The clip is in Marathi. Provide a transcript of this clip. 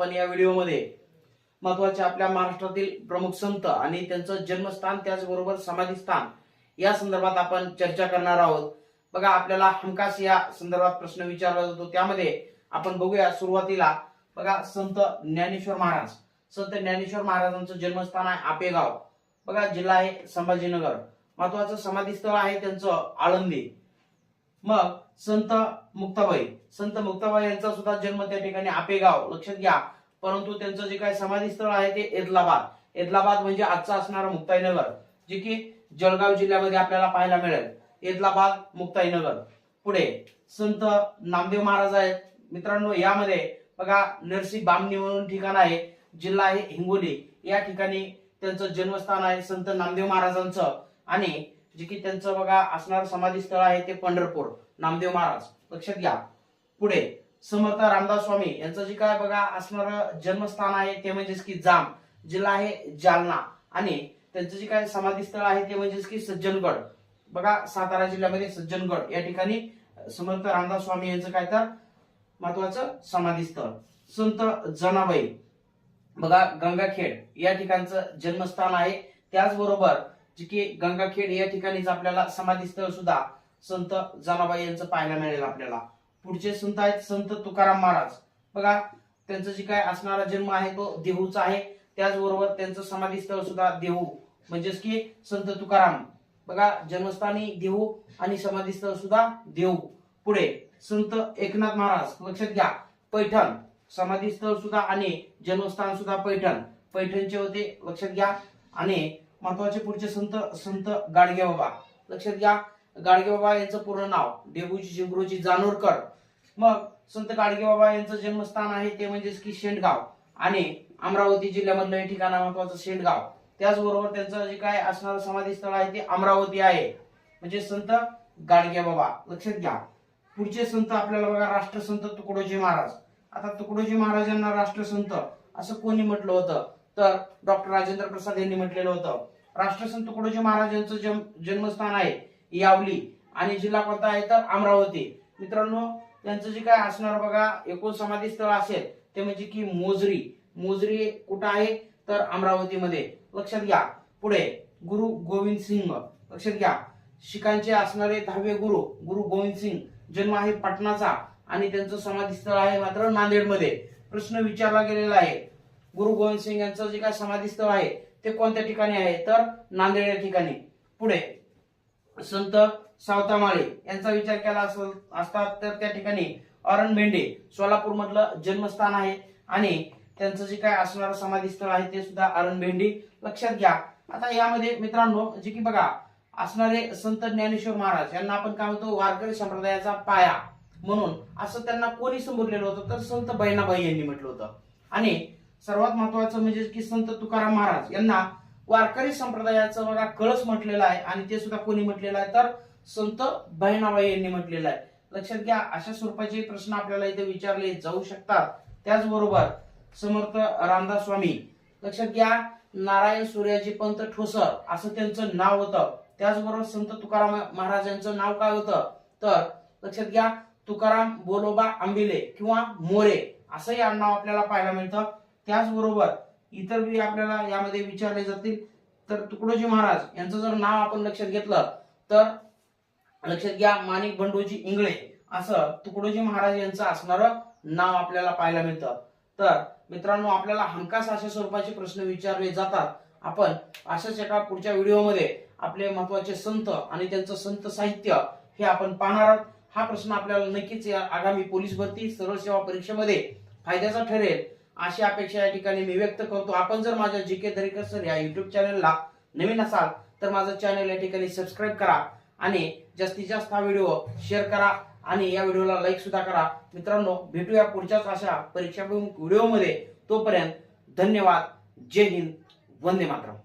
आपण या व्हिडिओमध्ये महत्त्वाचे आपल्या महाराष्ट्रातील प्रमुख संत आणि त्यांचं जन्मस्थान त्याचबरोबर समाधीस्थान या संदर्भात आपण चर्चा करणार आहोत. बघा आपल्याला हमखास या संदर्भात प्रश्न विचारला जातो. त्यामध्ये आपण बघूया सुरुवातीला. बघा संत ज्ञानेश्वर महाराज. संत ज्ञानेश्वर महाराजांचं जन्मस्थान आहे आपेगाव. बघा जिल्हा आहे संभाजीनगर. महत्वाचं समाधीस्थळ आहे त्यांचं आळंदी. मग संत मुक्ताबाई. संत मुक्ताबाई यांचा सुद्धा जन्म त्या ठिकाणी आपेगाव. लक्षात घ्या. परंतु त्यांचं जे काही समाधीस्थळ आहे ते एदलाबाद. एदलाबाद म्हणजे आजचा असणारा मुक्ताईनगर जे की जळगाव जिल्ह्यामध्ये आपल्याला पाहायला मिळेल. एदलाबाद मुक्ताईनगर. पुढे संत नामदेव महाराज आहेत. मित्रांनो यामध्ये बघा नरसी बामणी म्हणून ठिकाण आहे. जिल्हा आहे हिंगोली. या ठिकाणी त्यांचं जन्मस्थान आहे संत नामदेव महाराजांचं. आणि जे की त्यांचं बघा असणारं समाधी स्थळ आहे ते पंढरपूर. नामदेव महाराज लक्षात घ्या. पुढे समर्थ रामदास स्वामी यांचं जे काय बघा असणारं जन्मस्थान आहे ते म्हणजेच की जाम. जिल्हा आहे जालना. आणि त्यांचं जे काय समाधीस्थळ आहे ते म्हणजेच की सज्जनगड. बघा सातारा जिल्ह्यामध्ये सज्जनगड. या ठिकाणी समर्थ रामदास स्वामी यांचं काय तर महत्वाचं समाधीस्थळ. संत जनाबाई. बघा गंगाखेड. या ठिकाणचं जन्मस्थान आहे. त्याचबरोबर जे की गंगाखेड या ठिकाणीच आपल्याला समाधीस्थळ सुद्धा संत जनाबाई यांचं पाहायला मिळेल आपल्याला. पुढचे संत आहेत संत तुकाराम महाराज. बघा त्यांचं जे काय असणारा जन्म आहे तो देहूचा आहे. त्याचबरोबर त्यांचं समाधीस्थळ सुद्धा देहू. म्हणजेच की संत तुकाराम. बघा जन्मस्थानी देहू आणि समाधीस्थळ सुद्धा देहू. पुढे संत एकनाथ महाराज लक्षात घ्या. पैठण. समाधीस्थळ सुद्धा आणि जन्मस्थान सुद्धा पैठण. पैठणचे होते लक्षात घ्या. आणि महत्त्वाचे पुढचे संत संत गाडगे बाबा. लक्षात घ्या. गाडगे बाबा यांचं पूर्ण नाव देहूची जिंगरूची जानोरकर. मग संत गाडगे बाबा यांचं जन्मस्थान आहे ते म्हणजेच की शेंडगाव आणि अमरावती जिल्ह्यामधलं हे ठिकाण महत्वाचं शेंडगाव. त्याचबरोबर त्यांचं जे काय असणारं समाधी स्थळ आहे ते अमरावती आहे. म्हणजे संत गाडगे बाबा लक्षात घ्या. पुढचे संत आपल्याला बघा राष्ट्रसंत तुकडोजी महाराज. आता तुकडोजी महाराजांना राष्ट्रसंत असं कोणी म्हटलं होतं? तर डॉक्टर राजेंद्र प्रसाद यांनी म्हटलेलं होतं. राष्ट्रसंत तुकडोजी महाराज यांचं जन्म- जन्मस्थान आहे. यावली आणि जिल्हा कोणता आहे तर अमरावती. मित्रांनो त्यांचं जे काय असणार बघा एकूण समाधी स्थळ असेल ते म्हणजे की मोजरी. मोजरी कुठं आहे तर अमरावतीमध्ये. लक्षात घ्या. पुढे गुरु गोविंद सिंग लक्षात घ्या. शिखांचे असणारे दहावे गुरु गुरु गोविंद सिंग जन्म आहे पटणाचा आणि त्यांचं समाधी स्थळ आहे मात्र नांदेडमध्ये. प्रश्न विचारला गेलेला आहे. गुरु गोविंद सिंग यांचं जे काय समाधी स्थळ आहे ते कोणत्या ठिकाणी आहे तर नांदेड या ठिकाणी. पुढे संत सावतामाळे यांचा विचार केला असतात तर त्या ठिकाणी अरण भेंडे सोलापूर मधलं जन्मस्थान आहे. आणि त्यांचं जे काय असणारं समाधी स्थळ आहे ते सुद्धा अरण भेंडी. लक्षात घ्या. आता यामध्ये मित्रांनो जे की बघा असणारे संत ज्ञानेश्वर महाराज यांना आपण काय म्हणतो वारकरी संप्रदायाचा पाया म्हणून असं त्यांना कोणी संबोधलेलं होतं? तर संत बहिणाबाई यांनी म्हटलं होतं. आणि सर्वात महत्वाचं म्हणजे की संत तुकाराम महाराज यांना वारकरी संप्रदायाचं बघा कळस म्हटलेलं आहे आणि ते सुद्धा कोणी म्हटलेलं आहे? तर संत बहिणाबाई यांनी म्हटलेलं आहे. लक्षात घ्या अशा स्वरूपाचे प्रश्न आपल्याला इथे विचारले जाऊ शकतात. त्याचबरोबर समर्थ रामदास स्वामी लक्षात घ्या नारायण सूर्याजी पंत ठोसर असं त्यांचं नाव होतं. त्याचबरोबर संत तुकाराम महाराज यांचं नाव काय होतं? तर लक्षात घ्या तुकाराम बोलोबा आंबिले किंवा मोरे असंही नाव आपल्याला पाहायला मिळतं. त्याचबरोबर इतर बी आपल्याला यामध्ये विचारले जातील. तर तुकडोजी महाराज यांचं जर नाव आपण लक्षात घेतलं तर लक्षात घ्या माणिक बंडोजी इंगळे असं तुकडोजी महाराज यांचं असणारं नाव आपल्याला पाहायला मिळतं. तर मित्रांनो आपल्याला हमखास अशा स्वरूपाचे प्रश्न विचारले जातात. आपण अशाच एका पुढच्या व्हिडिओमध्ये आपले महत्त्वाचे संत आणि त्यांचं संत साहित्य हे आपण पाहणार आहोत. हा प्रश्न आपल्याला नक्कीच या आगामी पोलीस भरती सर्व सेवा परीक्षेमध्ये फायद्याचा ठरेल. अशी अपेक्षा या ठिकाणी मी व्यक्त करतो. आपण जर माझ्या जी के दरेकर सर या युट्यूब चॅनलला नवीन असाल तर माझं चॅनल या ठिकाणी सबस्क्राईब करा आणि जास्तीत जास्त हा व्हिडिओ शेअर करा आणि या व्हिडिओला लाईक सुद्धा करा. मित्रांनो भेटूया पुढच्याच अशा परीक्षाभिमुख व्हिडिओमध्ये तोपर्यंत धन्यवाद. जय हिंद. वंदे मातरम.